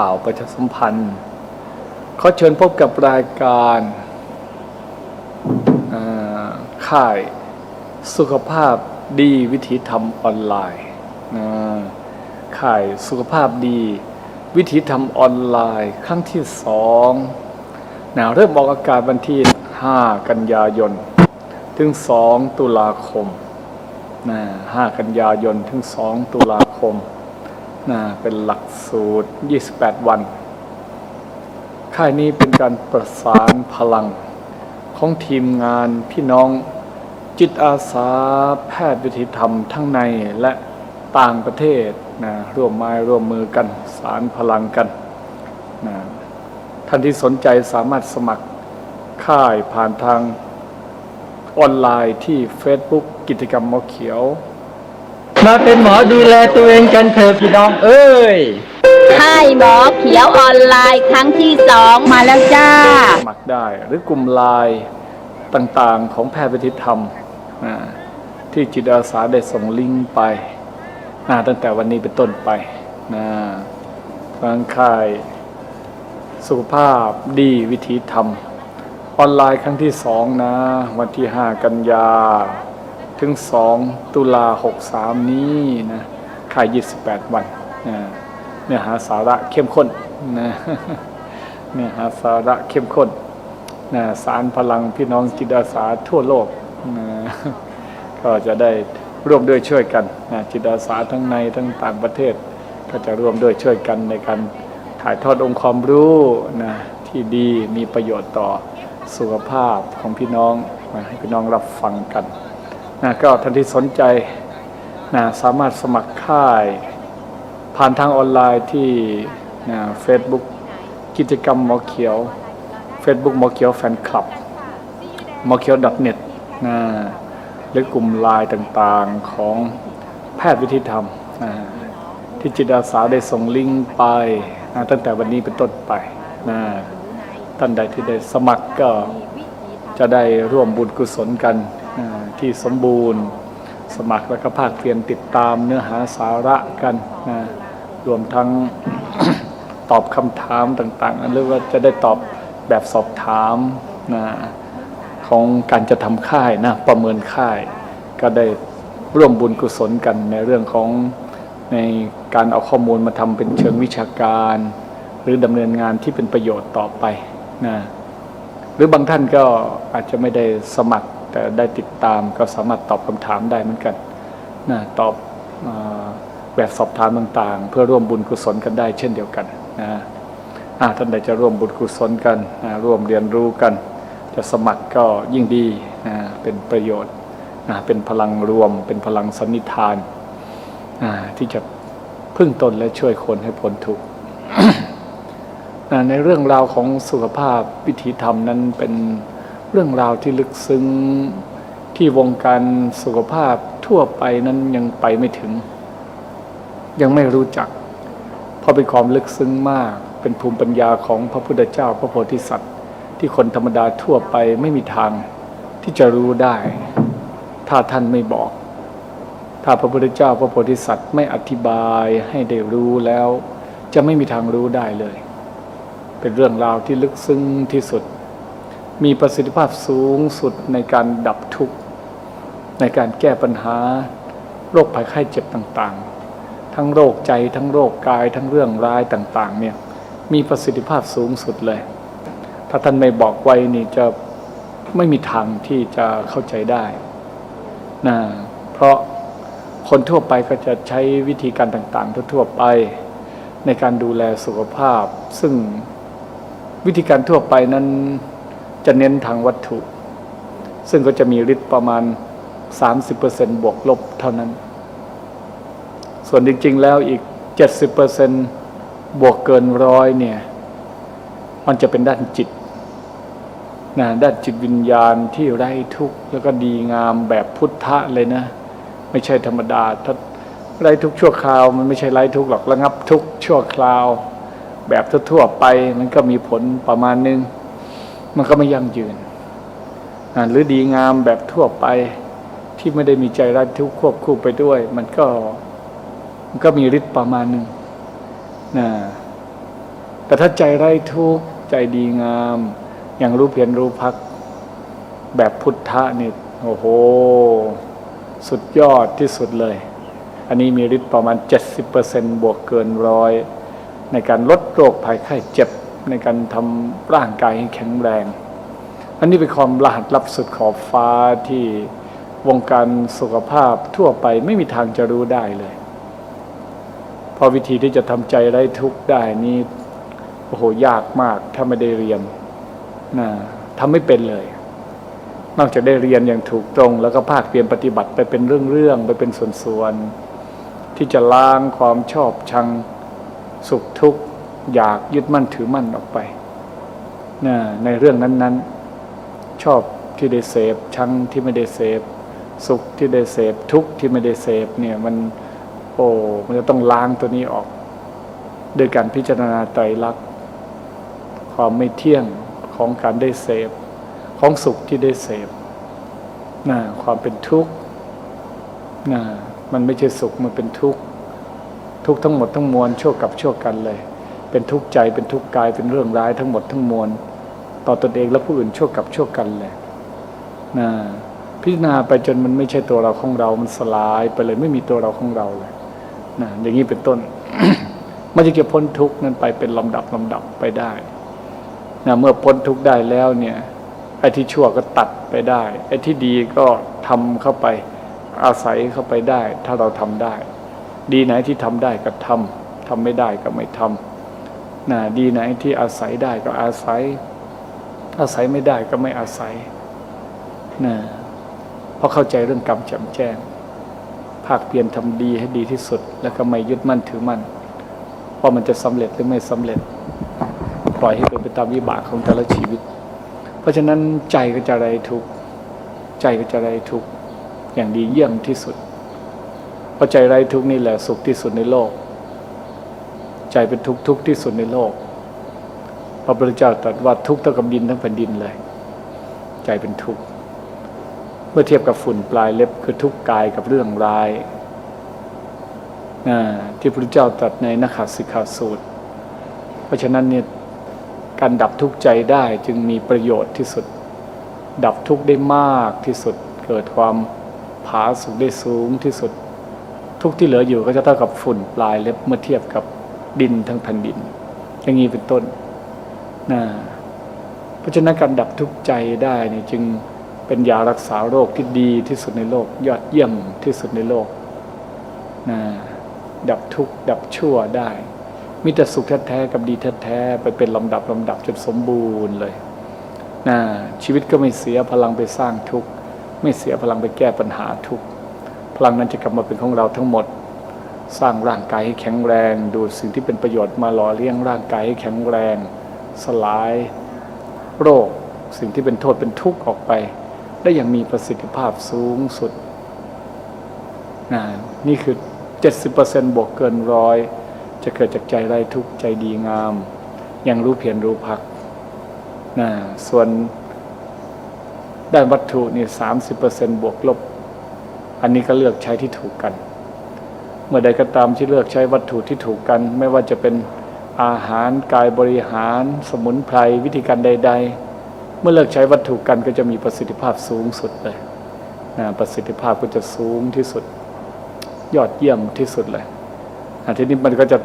ข่าวประชาสัมพันธ์ ขอเชิญพบกับรายการค่ายสุขภาพดีวิถีธรรมออนไลน์ค่ายสุขภาพดีวิถีธรรมออนไลน์ครั้งที่สองนะเริ่มออกอากาศวันที่ 5 กันยายน ถึง 2 ตุลาคมนะ5กันยายน ถึง 2 ตุลาคม เป็นหลักสูตร 28 วัน ค่ายนี้เป็นการประสานพลังของทีมงานพี่น้องจิตอาสาแพทย์วิถีธรรมทั้งในและต่างประเทศนะร่วมไม้ร่วมมือกันสารพลังกันนะท่านที่สนใจสามารถสมัครค่ายผ่านทางออนไลน์ที่ Facebook กิจกรรมมอเขียว มาเป็นหมอดูแลตัวเองกันเถอะพี่น้องเอ้ยค่ายหมอเขียวออนไลน์ครั้งที่สองมาแล้วจ้า สมัครได้หรือกลุ่มไลน์ต่างๆของแพทย์วิถีธรรมนะที่จิตอาสาได้ส่งลิงก์ไปนะตั้งแต่วันนี้เป็นต้นไปนะทางค่ายสุขภาพดีวิถีธรรม ออนไลน์ครั้งที่สองนะ วันที่ 5 กันยา ถึง 2 ตุลา 63 นี้นะค่าย 28 วันนะเนื้อหาสาระเข้มข้นนะเนื้อหาสาระเข้มข้นนะสารพลังพี่น้องจิตอาสาทั่วโลกนะก็จะได้ร่วมด้วยช่วยกันนะจิตอาสาทั้งในทั้งต่างประเทศ ก็จะร่วมด้วยช่วยกันในการถ่ายทอดองค์ความรู้นะที่ดีมีประโยชน์ต่อสุขภาพของพี่น้องนะให้พี่น้องรับฟังกัน นะก็ท่านที่สนใจนะสามารถสมัครค่าย ผ่านทางออนไลน์ที่นะ Facebook กิจกรรมหมอเขียว Facebook หมอเขียวแฟนคลับหมอเขียว .net นะหรือกลุ่มไลน์ต่างๆของแพทย์วิธีธรรมนะที่จิตอาสาได้ส่งลิงก์ไปนะตั้งแต่วันนี้เป็นต้นไปนะท่านใดที่ได้สมัครก็จะได้ร่วมบุญกุศลกัน ที่สมบูรณ์ สมัครแล้วก็ภาคเพียรติดตามเนื้อหาสาระกันนะรวมทั้งตอบคำถามต่างๆหรือว่าจะได้ตอบแบบสอบถามนะของการจะทำค่ายนะประเมินค่าย ก็ได้ร่วมบุญกุศลกันในเรื่องของในการเอาข้อมูลมาทำเป็นเชิงวิชาการ หรือดำเนินงานที่เป็นประโยชน์ต่อไปนะหรือบางท่านก็อาจจะไม่ได้สมัคร แต่ได้ติดตามก็สามารถตอบคำถามได้เหมือนกันนะตอบอแบบสอบถามต่างๆ เพื่อร่วมบุญกุศลกันได้เช่นเดียวกันนะท่านใดจะร่วมบุญกุศลกันนะร่วมเรียนรู้กัน จะสมัครก็ยิ่งดีนะเป็นประโยชน์นะเป็นพลังรวม เป็นพลังสันนิทานนะที่จะพึ่งตนและช่วยคนให้พ้นทุกข์ในเรื่องราวของสุขภาพวิถีธรรมนั้นเป็น เรื่องราวที่ลึกซึ้งที่วงการสุขภาพทั่วไปนั้นยังไปไม่ถึง ยังไม่รู้จัก เพราะเป็นความลึกซึ้งมาก เป็นภูมิปัญญาของพระพุทธเจ้าพระโพธิสัตว์ ที่คนธรรมดาทั่วไปไม่มีทางที่จะรู้ได้ ถ้าท่านไม่บอก ถ้าพระพุทธเจ้าพระโพธิสัตว์ไม่อธิบายให้ได้รู้แล้ว จะไม่มีทางรู้ได้เลย เป็นเรื่องราวที่ลึกซึ้งที่สุด มีประสิทธิภาพสูงสุดในการดับทุกข์ ในการแก้ปัญหา โรคภัยไข้เจ็บต่างๆ ทั้งโรคใจทั้งโรคกายทั้งเรื่องร้ายต่างๆเนี่ยมีประสิทธิภาพสูงสุดเลย ถ้าท่านไม่บอกไว้นี่จะไม่มีทางที่จะเข้าใจได้นะเพราะคนทั่วไปก็จะใช้วิธีการต่างๆ ทั่วๆไป ในการดูแลสุขภาพ ซึ่งวิธีการทั่วไปนั้น จะเน้นทางวัตถุ ซึ่งก็จะมีฤทธิ์ประมาณ 30%บวกลบเท่านั้น ส่วนจริง ๆ แล้วอีก 70%บวกเกินร้อยเนี่ย มันจะเป็นด้านจิตนะด้านจิตวิญญาณที่ไร้ทุกข์แล้วก็ดีงามแบบพุทธะเลยนะ ไม่ใช่ธรรมดาถ้าไร้ทุกข์ชั่วคราว มันไม่ใช่ไร้ทุกข์หรอกระงับทุกข์ชั่วคราว แบบทั่วๆไปมันก็มีผลประมาณนึง มันก็ไม่ยั่งยืน หรือดีงามแบบทั่วไปที่ไม่ได้มีใจรักทุกข์ควบคู่ไปด้วย มันก็มันก็มีฤทธิ์ประมาณหนึ่งนะแต่ถ้าใจไร้ทุกข์ใจดีงาม อย่างรู้เพียรรู้พัก แบบพุทธะนี่โอ้โห สุดยอดที่สุดเลย อันนี้มีฤทธิ์ประมาณ 70%บวกเกินร้อยในการลดโรคภัยไข้เจ็บ ในการทำร่างกายให้แข็งแรง อันนี้เป็นความรหัสลับสุดขอบฟ้าที่วงการสุขภาพทั่วไปไม่มีทางจะรู้ได้เลยเพอวิธีที่จะทำใจไร้ทุกข์ได้นี่โอ้โหยากมากถ้าไม่ได้เรียนนะทำไม่เป็นเลย นอกจากได้เรียนอย่างถูกตรง แล้วก็ภาคเปลี่ยนปฏิบัติไปเป็นเรื่องๆไปเป็นส่วนๆที่จะล้างความชอบชังสุขทุกข์ อยากยึดมั่นถือมั่นออกไปนะในเรื่องนั้น ๆ ชอบที่ได้เสพชังที่ไม่ได้เสพสุขที่ได้เสพทุกข์ที่ไม่ได้เสพเนี่ยมันโอ้มันจะต้องล้างตัวนี้ออกโดยการพิจารณาไตรลักษณ์ความไม่เที่ยงของการได้เสพ ของสุขที่ได้เสพนะความเป็นทุกข์นะมันไม่ใช่สุขมันเป็นทุกข์ทุกทั้งหมดทั้งมวลชั่วกับชั่วกันเลย เป็นทุกข์ใจเป็นทุกข์กายเป็นเรื่องร้ายทั้งหมดทั้งมวล ต่อตนเองและผู้อื่นชั่วกับชั่วกันเลยนะพิจารณาไปจนมันไม่ใช่ตัวเราของเรา มันสลายไปเลยไม่มีตัวเราของเราเลยนะอย่างนี้เป็นต้น มันจะเก็บพ้นทุกข์นั้นไปเป็นลำดับลำดับไปได้นะเมื่อพ้นทุกข์ได้แล้วเนี่ยไอ้ที่ชั่วก็ตัดไปได้ไอ้ที่ดีก็ทำเข้าไปอาศัยเข้าไปได้ ถ้าเราทำได้ ดีไหนที่ทำได้ก็ทำทำไม่ได้ก็ไม่ทำ นะดีไหนที่อาศัยได้ก็อาศัย อาศัยไม่ได้ก็ไม่อาศัยนะเพราะเข้าใจเรื่องกรรมแจ่มแจ้ง ภาคเพียรทำดีให้ดีที่สุด แล้วก็ไม่ยึดมั่นถือมั่นว่ามันจะสำเร็จหรือไม่สำเร็จ ปล่อยให้เป็นไปตามวิบากของแต่ละชีวิต เพราะฉะนั้นใจก็จะไรทุกใจก็จะไรทุกอย่างดีเยี่ยมที่สุดเพราะใจไรทุกนี่แหละสุขที่สุดในโลก ใจเป็นทุกข์ทุกข์ที่สุดในโลก พระพุทธเจ้าตรัสว่าทุกข์เท่ากับดินทั้งแผ่นดินเลย ใจเป็นทุกข์เมื่อเทียบกับฝุ่นปลายเล็บคือทุกข์กายกับเรื่องร้ายที่พระพุทธเจ้าตรัสในนักขัสิกขาสูตร เพราะฉะนั้นเนี่ยการดับทุกข์ใจได้จึงมีประโยชน์ที่สุด ดับทุกข์ได้มากที่สุด เกิดความผาสุกได้สูงที่สุด ทุกที่เหลืออยู่ก็จะเท่ากับฝุ่นปลายเล็บเมื่อเทียบกับ ดินทั้งแผ่นดิน อย่างนี้เป็นต้นนะเพราะฉะนั้นการดับทุกข์ใจได้นี่จึงเป็นยารักษาโรคที่ดีที่สุดในโลก ยอดเยี่ยมที่สุดในโลกนะดับทุกข์ดับชั่วได้ มีแต่สุขแท้ๆกับดีแท้ๆไปเป็นลำดับลำดับจนสมบูรณ์เลยนะชีวิตก็ไม่เสียพลังไปสร้างทุกข์ไม่เสียพลังไปแก้ปัญหาทุกข์พลังนั้นจะกลับมาเป็นของเราทั้งหมด สร้างร่างกายให้แข็งแรง ดูดสิ่งที่เป็นประโยชน์มาหล่อเลี้ยงร่างกายให้แข็งแรง สลายโรค สิ่งที่เป็นโทษเป็นทุกข์ออกไป ได้อย่างมีประสิทธิภาพสูงสุดนนี่คือ 70%บวกเกินร้อยจะเกิดจากใจไร้ทุกข์ใจดีงามยังรู้เพียรรู้พักนะส่วนด้านวัตถุนี่สามสิบเปอร์เซ็นบวกลบ อันนี้ก็เลือกใช้ที่ถูกกัน เมื่อใดก็ตามที่เลือกใช้วัตถุที่ถูกกัน ไม่ว่าจะเป็นอาหารกายบริหาร สมุนไพรวิธีการใด ๆ เมื่อเลือกใช้วัตถุกันก็จะมีประสิทธิภาพสูงสุดเลยนะประสิทธิภาพก็จะสูงที่สุด ยอดเยี่ยมที่สุดเลยทีนี้มันก็จะ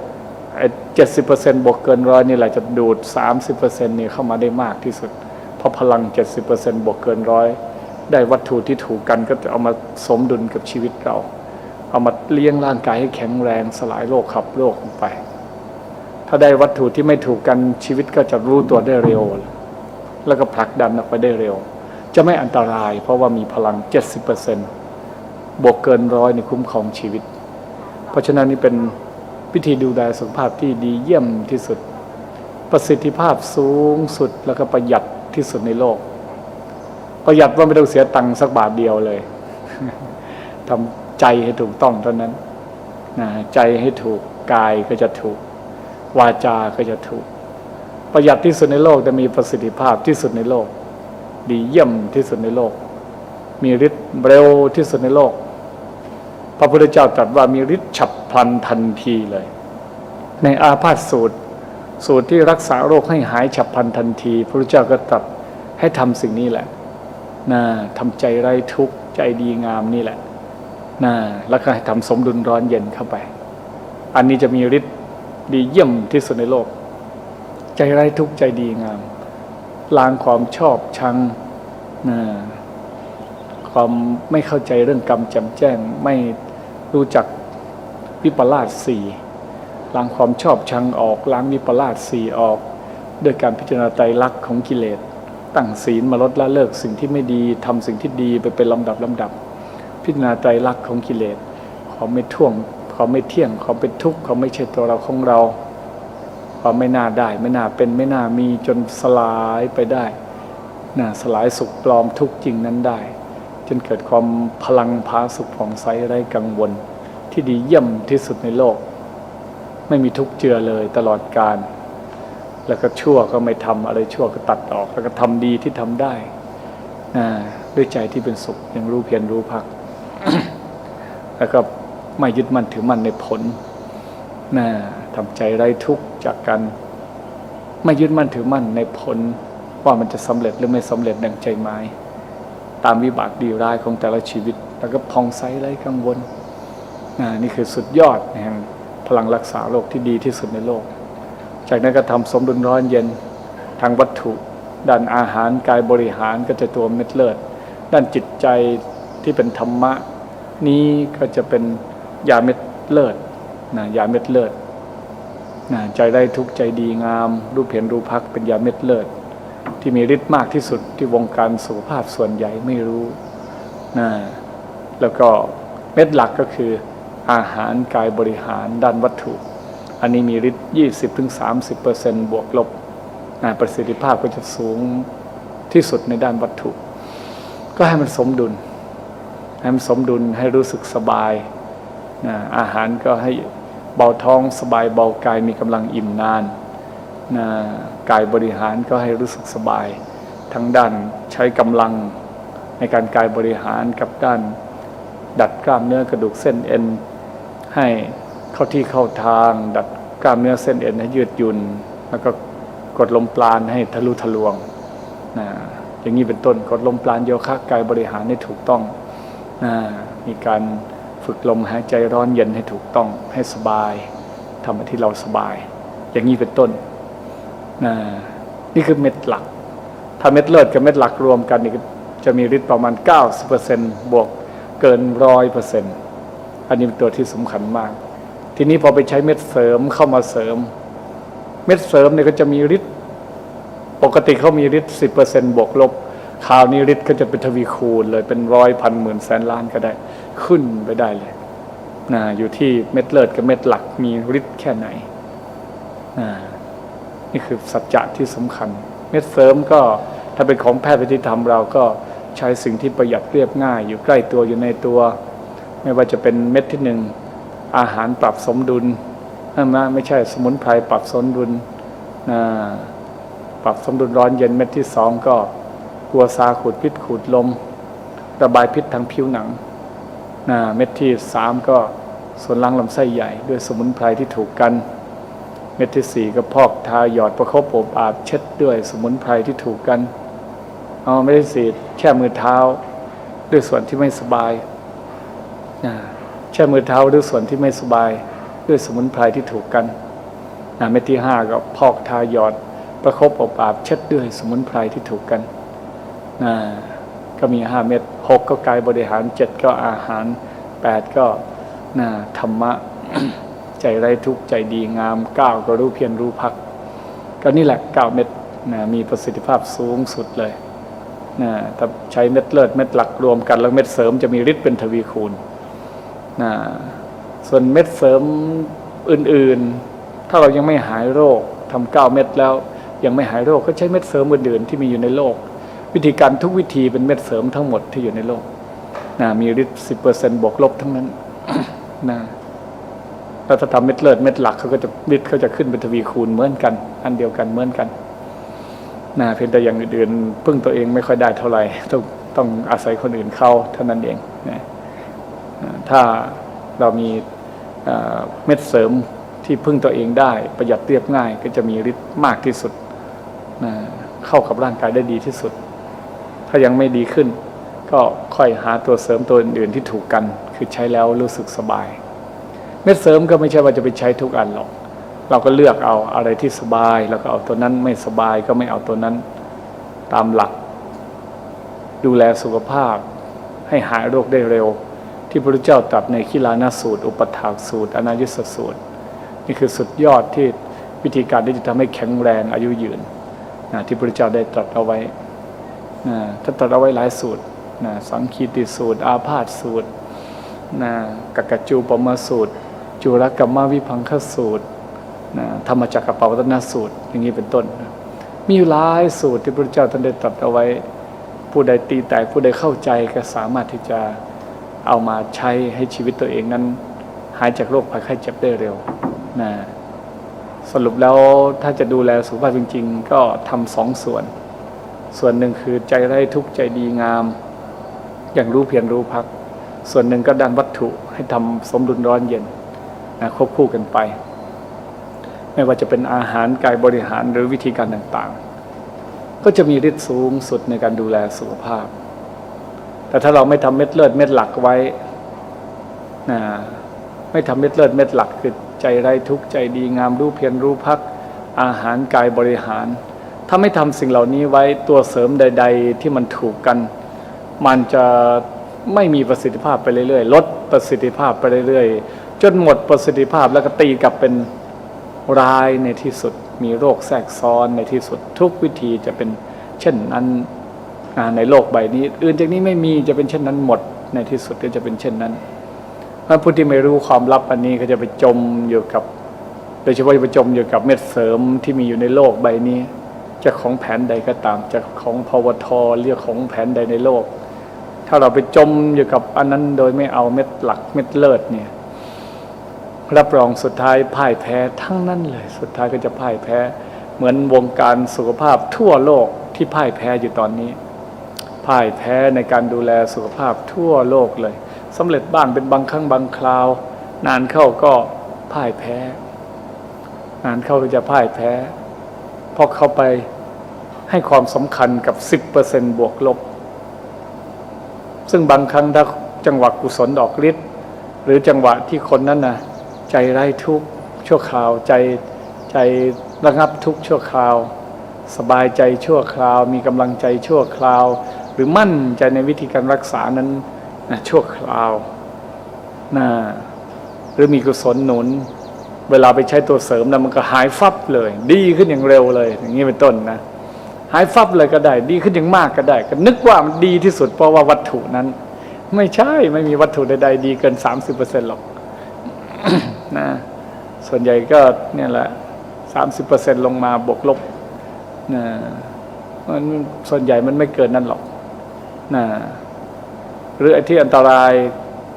เจ็ดสิบเปอร์เซ็นบวกเกินร้อยนี่แหละจะดูดสามสิบเปอร์เซ็นนี่เข้ามาได้มากที่สุด เพราะพลังเจ็ดสิบเปอร์เซ็นบวกเกินร้อยได้วัตถุที่ถูกกันก็จะเอามาสมดุลกับชีวิตเรา เอามาเลี้ยงร่างกายให้แข็งแรงสลายโรคขับโรคออกไป ถ้าได้วัตถุที่ไม่ถูกกันชีวิตก็จะรู้ตัวได้เร็ว แล้วก็ผลักดันออกไปได้เร็ว จะไม่อันตราย เพราะว่ามีพลัง 70%บวกเกินร้อยในคุ้มครองชีวิต เพราะฉะนั้นนี่เป็นวิธีดูแลสุขภาพที่ดีเยี่ยมที่สุด ประสิทธิภาพสูงสุดแล้วก็ประหยัดที่สุดในโลก ประหยัดว่าไม่ต้องเสียตังค์สักบาทเดียวเลยทำ ใจให้ถูกต้องเท่านั้นนะใจให้ถูกกายก็จะถูก วาจาก็จะถูก ประหยัดที่สุดในโลกแต่มีประสิทธิภาพที่สุดในโลก ดีเยี่ยมที่สุดในโลก มีฤทธิ์เร็วที่สุดในโลก พระพุทธเจ้าตรัสว่ามีฤทธิ์ฉับพลันทันทีเลย ในอาพาธสูตร สูตรที่รักษาโรคให้หายฉับพลันทันที พระพุทธเจ้าก็ตรัสให้ทำสิ่งนี้แหละนะทำใจไร้ทุกข์ใจดีงามนี่แหละ นะแล้วก็ให้ทำสมดุลร้อนเย็นเข้าไป อันนี้จะมีฤทธิ์ดีเยี่ยมที่สุดในโลก ใจไร้ทุกข์ใจดีงาม ล้างความชอบชังนะความไม่เข้าใจเรื่องกรรมจ่มแจ้ง ไม่รู้จักวิปลาสสี่ล้างความชอบชังออก ล้างวิปลาสสี่ออกด้วยการพิจารณาไตรลักษณ์ของกิเลส ตั้งศีลมาลดละเลิกสิ่งที่ไม่ดีทำสิ่งที่ดีไปเป็นลำดับลำดับ พิจารณาไตรลักของกิเลสความไม่ท่วงความไม่เที่ยงความเป็นทุกข์ความไม่ใช่ตัวเราของเรา ความไม่น่าได้ ไม่น่าเป็นไม่น่ามีจนสลายไปได้น่ะสลายสุขปลอมทุกข์จริงนั้นได้ จนเกิดความพลังพาสุขผ่องใสไร้กังวล ที่ดีเยี่ยมที่สุดในโลก ไม่มีทุกข์เจือเลยตลอดกาลแล้วก็ชั่วก็ไม่ทำอะไรชั่วก็ตัดออก แล้วก็ทำดีที่ทำได้นะด้วยใจที่เป็นสุขยังรู้เพียรรู้พัก แล้วก็ไม่ยึดมั่นถือมั่นในผลนะทำใจไร้ทุกข์จากกันไม่ยึดมั่นถือมั่นในผล ว่ามันจะสำเร็จหรือไม่สำเร็จดังใจหมาย ตามวิบากดีร้ายของแต่ละชีวิต แล้วก็พองใสไร้กังวลนะนี่คือสุดยอดแห่งพลังรักษาโลกที่ดีที่สุดในโลก จากนั้นก็ทำสมดุลร้อนเย็นทางวัตถุด้านอาหารกายบริหารก็จะตัวเม็ดเลือดด้านจิตใจที่เป็นธรรมะ นี้ก็จะเป็นยาเม็ดเลือดนะยาเม็ดเลือดนะใจได้ทุกใจดีงาม รูปเห็นรูปพักเป็นยาเม็ดเลือดที่มีฤทธิ์มากที่สุดที่วงการสุขภาพส่วนใหญ่ไม่รู้นะแล้วก็เม็ดหลักก็คืออาหารกายบริหารด้านวัตถุ อันนี้มีฤทธิ์20ถึง30เปอร์เซ็นต์บวกลบนะประสิทธิภาพก็จะสูงที่สุดในด้านวัตถุ ก็ให้มันสมดุล ให้มันสมดุลให้รู้สึกสบายนะอาหารก็ให้เบาท้องสบายเบากายมีกำลังอิ่มนานนะกายบริหารก็ให้รู้สึกสบาย ทั้งด้านใช้กำลังในการกายบริหารกับด้าน ดัดกล้ามเนื้อกระดูกเส้นเอ็นให้เข้าที่เข้าทาง ดัดกล้ามเนื้อเส้นเอ็นให้ยืดหยุ่นแล้วก็กดลมปราณให้ทะลุทะลวงนะอย่างนี้เป็นต้นกดลมปราณโยคะกายบริหารให้ถูกต้อง มีการฝึกลมหายใจร้อนเย็นให้ถูกต้องให้สบายทำให้ที่เราสบาย อย่างนี้เป็นต้นน,นี่คือเม็ดหลัก ถ้าเม็ดเลือดกับเม็ดหลักรวมกันนี่จะมีฤทธิ์ประมาณ 90%บวกเกินร้อยเปอร์เซ็นต์อันนี้เป็นตัวที่สำคัญมาก ทีนี้พอไปใช้เม็ดเสริมเข้ามาเสริม เม็ดเสริมเนี่ยก็จะมีฤทธิ์ปกติเขามีฤทธิ์สิบเปอร์เซ็นต์บวกลบ คราวนี้ฤทธิ์ก็จะเป็นทวีคูณเลยเป็นร้อยพันหมื่นแสนล้านก็ได้ ขึ้นไปได้เลยนะอยู่ที่เม็ดเลือดกับเม็ดหลักมีฤทธิ์แค่ไหนนะนี่คือสัจจะที่สำคัญ เม็ดเสริมก็ถ้าเป็นของแพทย์ที่ทำเราก็ใช้สิ่งที่ประหยัดเรียบง่าย อยู่ใกล้ตัวอยู่ในตัว ไม่ว่าจะเป็นเม็ดที่หนึ่งอาหารปรับสมดุลใช่ไมไม่ใช่สมุนไพรปรับสมดุลนะปรับสมดุลร้อนเย็นเม็ดที่สองก็ กัวซาขูดพิษขูดลม ระบายพิษทางผิวหนังนะเม็ดที่สามก็ส่วนล้างลำไส้ใหญ่ ด้วยสมุนไพรที่ถูกกัน เม็ดที่สี่ก็พอกทาหยอดประคบอบอาบเช็ดด้วยสมุนไพรที่ถูกกันเอาไม่ได้สีดแค่มือเท้า ด้วยส่วนที่ไม่สบายนะแช่มือเท้าด้วยส่วนที่ไม่สบาย ด้วยสมุนไพรที่ถูกกันนะเม็ดที่ห้าก็พอกทาหยอดประคบอบอาบเช็ดด้วยสมุนไพรที่ถูกกัน ก็มีห้าเม็ดหกก็กายบริหารเจ็ดก็อาหารแปดก็นะธรรมะใจไร้ทุกข์ใจดีงามเก้าก็รู้เพียรรู้พัก ก็นี่แหละเก้าเม็ดนะมีประสิทธิภาพสูงสุดเลยนะถ้าใช้เม็ดเลือดเม็ดหลักรวมกันแล้วเม็ดเสริมจะมีฤทธิ์เป็นทวีคูณนะส่วนเม็ดเสริมอื่นๆ ถ้าเรายังไม่หายโรคทำเก้าเม็ดแล้วยังไม่หายโรคก็ใช้เม็ดเสริมอื่นๆที่มีอยู่ในโลก วิธีการทุกวิธีเป็นเม็ดเสริมทั้งหมดที่อยู่ในโลกนะมีฤทธิ์สิบเปอร์เซ็นบวกลบทั้งนั้นนะแล้วถ้าทำเม็ดเลือดเม็ดหลักเขาก็จะฤทธิ์เขาจะขึ้นเป็นทวีคูณเหมือนกัน อันเดียวกันเหมือนกันนะเพียงแต่อย่างอื่นๆพึ่งตัวเองไม่ค่อยได้เท่าไหร่ต้องต้องอาศัยคนอื่นเข้าเท่านั้นเองนะถ้าเรามีเอ่อเม็ดเสริมที่พึ่งตัวเองได้ประหยัดเรียบง่าย ก็จะมีฤทธิ์มากที่สุดนะเข้ากับร่างกายได้ดีที่สุด ถ้ายังไม่ดีขึ้น ก็ค่อยหาตัวเสริมตัวอื่นๆที่ถูกกัน คือใช้แล้วรู้สึกสบาย เม็ดเสริมก็ไม่ใช่ว่าจะไปใช้ทุกอันหรอก เราก็เลือกเอาอะไรที่สบาย แล้วก็เอาตัวนั้นไม่สบายก็ไม่เอาตัวนั้นตามหลัก ดูแลสุขภาพ ให้หายโรคได้เร็ว ที่พระพุทธเจ้าตรัสในคิลานาสูตร อุปถากสูตร อนายุสสูตร นี่คือสุดยอดที่วิธีการที่จะทำให้แข็งแรงอายุยืนนะที่พระพุทธเจ้าได้ตรัสเอาไว้ ท่านตรัสเอาไว้หลายสูตรนะสังคีติสูตร อาพาธสูตรนะกกกจูปมาสูตร จุรกรรมวิพังคสูตรนะธรรมจักรปวัตนสูตร อย่างนี้เป็นต้น มีอยู่หลายสูตรที่พระเจ้าท่านได้ตรัสเอาไว้ ผู้ใดตีแตกผู้ใดเข้าใจก็สามารถที่จะเอามาใช้ให้ชีวิตตัวเองนั้น หายจากโรคภัยไข้เจ็บได้เร็วนะสรุปแล้วถ้าจะดูแลสุขภาพจริง ๆ ก็ทำสองส่วน ส่วนหนึ่งคือใจไร้ทุกข์ใจดีงาม อย่างรู้เพียรรู้พัก ส่วนหนึ่งก็ดันวัตถุให้ทำสมดุลร้อนเย็นนะควบคู่กันไป ไม่ว่าจะเป็นอาหารกายบริหารหรือวิธีการต่างๆ ก็จะมีฤทธิ์สูงสุดในการดูแลสุขภาพ แต่ถ้าเราไม่ทำเม็ดเลือดเม็ดหลักไว้นะไม่ทำเม็ดเลือดเม็ดหลักคือใจไร้ทุกข์ใจดีงามรู้เพียรรู้พัก อาหารกายบริหาร ถ้าไม่ทำสิ่งเหล่านี้ไว้ตัวเสริมใด ๆ ที่มันถูกกัน มันจะไม่มีประสิทธิภาพไปเรื่อยๆ ลดประสิทธิภาพไปเรื่อยๆ จนหมดประสิทธิภาพแล้วก็ตีกลับเป็นร้ายในที่สุด มีโรคแทรกซ้อนในที่สุด ทุกวิธีจะเป็นเช่นนั้นในโลกใบนี้ อื่นจากนี้ไม่มีจะเป็นเช่นนั้นหมดในที่สุดก็จะเป็นเช่นนั้นเพระผู้ที่ไม่รู้ความลับอันนี้ก็จะไปจมอยู่กับ โดยเฉพาะจะไปจมอยู่กับเม็ดเสริมที่มีอยู่ในโลกใบนี้ จะของแผนใดก็ตามจะของพวทเรียกของแผนใดในโลก ถ้าเราไปจมอยู่กับอันนั้นโดยไม่เอาเม็ดหลักเม็ดเลิศเนี่ยรับรองสุดท้ายพ่ายแพ้ทั้งนั้นเลย สุดท้ายก็จะพ่ายแพ้ เหมือนวงการสุขภาพทั่วโลกที่พ่ายแพ้อยู่ตอนนี้ พ่ายแพ้ในการดูแลสุขภาพทั่วโลกเลยสำเร็จบ้างเป็นบางครั้งบางคราว นานเข้าก็พ่ายแพ้ นานเข้าก็จะพ่ายแพ้ เพราะเขาไปให้ความสำคัญกับ 10%บวกลบ ซึ่งบางครั้งถ้าจังหวะกุศลดอกฤทธิ์หรือจังหวะที่คนนั้นนะใจไร้ทุกข์ชั่วคราวใจใจระงับทุกข์ชั่วคราว สบายใจชั่วคราว มีกำลังใจชั่วคราว หรือมั่นใจในวิธีการรักษานั้นนะชั่วคราวนะหรือมีกุศลหนุน เวลาไปใช้ตัวเสริมนะมันก็หายฟับเลย ดีขึ้นอย่างเร็วเลย อย่างนี้เป็นต้นนะ หายฟับเลยก็ได้ ดีขึ้นอย่างมากก็ได้ ก็นึกว่ามันดีที่สุดเพราะว่าวัตถุนั้น ไม่ใช่ไม่มีวัตถุใดๆดีเกิน30%หรอกนะส่วนใหญ่ก็เนี่ยแหละ30%ลงมาบวกลบนะมันส่วนใหญ่มันไม่เกินนั้นหรอกนะหรือไอ้ที่อันตราย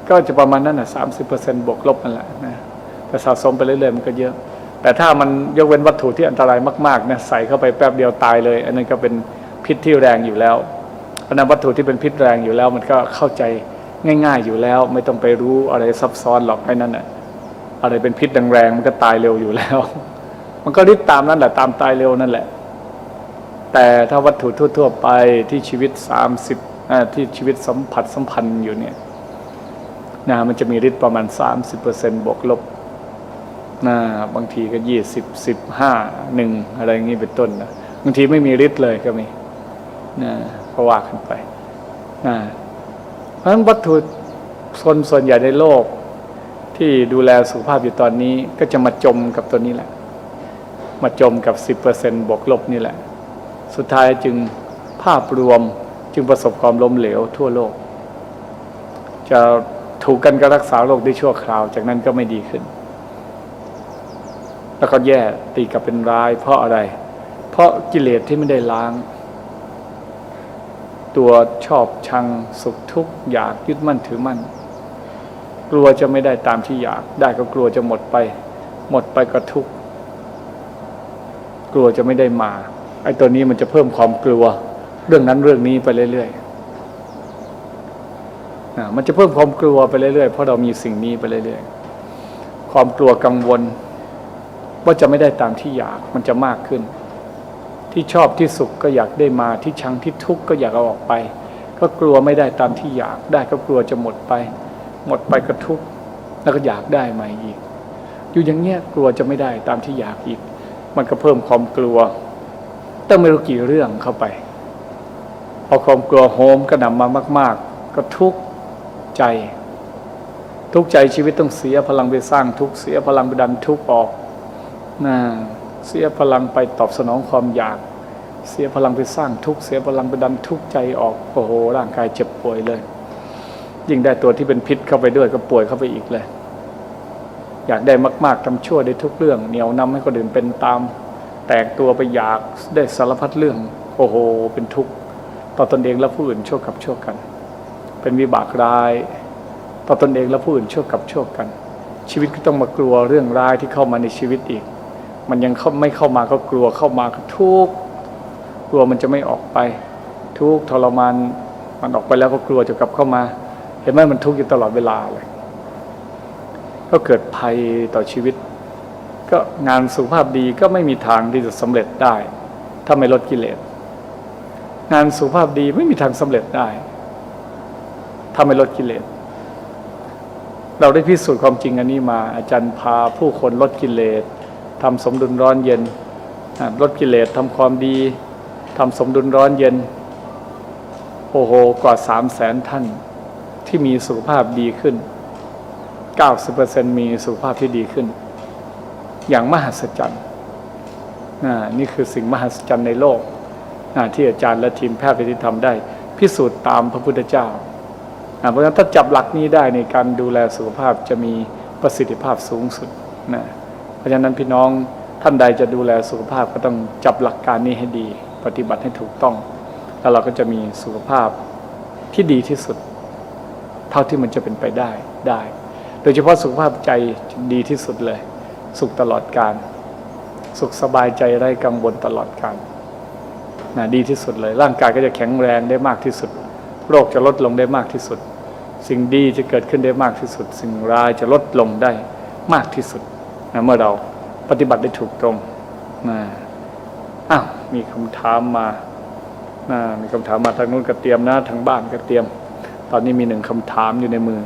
ก็จะประมาณนั้นนะ30%บวกลบนั่นแหละนะ แต่สะสมไปเรื่อยๆมันก็เยอะ แต่ถ้ามันยกเว้นวัตถุที่อันตรายมากๆนะใส่เข้าไปแป๊บเดียวตายเลย อันนั้นก็เป็นพิษที่แรงอยู่แล้วเพราะฉะนั้นวัตถุที่เป็นพิษแรงอยู่แล้ว มันก็เข้าใจง่าย ๆอยู่แล้ว ไม่ต้องไปรู้อะไรซับซ้อนหรอกไอ้นั่นน่ะอะไรเป็นพิษแรงๆมันก็ตายเร็วอยู่แล้ว มันก็ริบตามนั่นแหละตามตายเร็วนั่นแหละ แต่ถ้าวัตถุทั่ว ๆ ไปที่ชีวิตสามสิบที่ชีวิตสัมผัสสัมพันธ์อยู่เนี่ยนะมันจะมีฤทธิ์ประมาณ 30%บวกลบ นะบางทีก็ยี่สิบสิบห้าหนึ่งอะไรอย่างนี้เป็นต้นนะบางทีไม่มีฤทธิ์เลยก็มีนะก็ว่ากันไปนะเพราะฉะนั้นวัตถุคนส่วนใหญ่ในโลก ที่ดูแลสุขภาพอยู่ตอนนี้ก็จะมาจมกับตัวนี้แหละ มาจมกับ10%บวกลบนี่แหละ สุดท้ายจึงภาพรวมจึงประสบความล้มเหลวทั่วโลก จะถูกกันก็รักษาโรคได้ชั่วคราว จากนั้นก็ไม่ดีขึ้น แล้วก็แย่ตีกลับเป็นร้าย เพราะอะไร เพราะกิเลสที่ไม่ได้ล้าง ตัวชอบชังสุขทุกข์อยากยึดมั่นถือมั่น กลัวจะไม่ได้ตามที่อยาก ได้ก็กลัวจะหมดไป หมดไปก็ทุกข์กลัวจะไม่ได้มาไอ้ตัวนี้มันจะเพิ่มความกลัว เรื่องนั้นเรื่องนี้ไปเรื่อยๆมันจะเพิ่มความกลัวไปเรื่อยๆเพราะเรามีสิ่งนี้ไปเรื่อยๆความกลัวกังวล ว่าจะไม่ได้ตามที่อยากมันจะมากขึ้น ที่ชอบที่สุขก็อยากได้มาที่ชังที่ทุกข์ก็อยากเอาออกไป ก็กลัวไม่ได้ตามที่อยากได้ก็กลัวจะหมดไป หมดไปก็ทุกข์แล้วก็อยากได้ใหม่อีก อยู่อย่างเงี้ยกลัวจะไม่ได้ตามที่อยากอีก มันก็เพิ่มความกลัวต้องไม่รู้กี่เรื่องเข้าไปพอความกลัวโหมกระหน่ำมามาก ๆ ก็ทุกข์ใจ ทุกข์ใจชีวิตต้องเสียพลังไปสร้างทุกข์เสียพลังไปดันทุกข์ออก นะเสียพลังไปตอบสนองความอยาก เสียพลังไปสร้างทุกข์เสียพลังไปดันทุกข์ใจออกโอ้โหร่างกายเจ็บป่วยเลย ยิ่งได้ตัวที่เป็นพิษเข้าไปด้วยก็ป่วยเข้าไปอีกเลย อยากได้มาก ๆทำชั่วได้ทุกเรื่อง เหนียวนำให้คนอื่นเป็นตาม แตกตัวไปอยากได้สารพัดเรื่อง โอ้โห เป็นทุกข์ต่อตนเองและผู้อื่นชั่วกับชั่วกัน เป็นวิบากร้าย ต่อตนเองและผู้อื่นชั่วกับชั่วกัน ชีวิตก็ต้องมากลัวเรื่องร้ายที่เข้ามาในชีวิตอีก มันยังเข้าไม่เข้ามาก็กลัวเข้ามาก็ทุกข์กลัวมันจะไม่ออกไป ทุกข์ทรมานมันออกไปแล้วก็กลัวจะกลับเข้ามา เห็นไหมมันทุกข์อยู่ตลอดเวลาเลยก็เกิดภัยต่อชีวิต ก็งานสุขภาพดีก็ไม่มีทางที่จะสำเร็จได้ ถ้าไม่ลดกิเลสงานสุขภาพดีไม่มีทางสำเร็จได้ ถ้าไม่ลดกิเลสเราได้พิสูจน์ความจริงอันนี้มา อาจารย์พาผู้คนลดกิเลส ทำสมดุลร้อนเย็นลดกิเลสทำความดีทำสมดุลร้อนเย็น โอ้โห กว่าสามแสนท่านที่มีสุขภาพดีขึ้น 90%มีสุขภาพที่ดีขึ้น อย่างมหัศจรรย์นี่คือสิ่งมหัศจรรย์ในโลก ที่อาจารย์และทีมแพทย์ที่ทำได้ พิสูจน์ตามพระพุทธเจ้าอ่าเพราะฉะนั้นถ้าจับหลักนี้ได้ในการดูแลสุขภาพจะมีประสิทธิภาพสูงสุดนะ เพราะฉะนั้นพี่น้องท่านใดจะดูแลสุขภาพก็ต้องจับหลักการนี้ให้ดี ปฏิบัติให้ถูกต้อง แล้วเราก็จะมีสุขภาพที่ดีที่สุด เท่าที่มันจะเป็นไปได้ได้ โดยเฉพาะสุขภาพใจดีที่สุดเลย สุขตลอดการ สุขสบายใจไร้กังวลตลอดการนะดีที่สุดเลย ร่างกายก็จะแข็งแรงได้มากที่สุด โรคจะลดลงได้มากที่สุด สิ่งดีจะเกิดขึ้นได้มากที่สุด สิ่งร้ายจะลดลงได้มากที่สุด นะเมื่อเราปฏิบัติได้ถูกตรงนะอ้าวมีคำถามมานะมีคำถามมาทางนู้นก็เตรียมนะทางบ้านก็เตรียม ตอนนี้มีหนึ่งคำถามอยู่ในมือ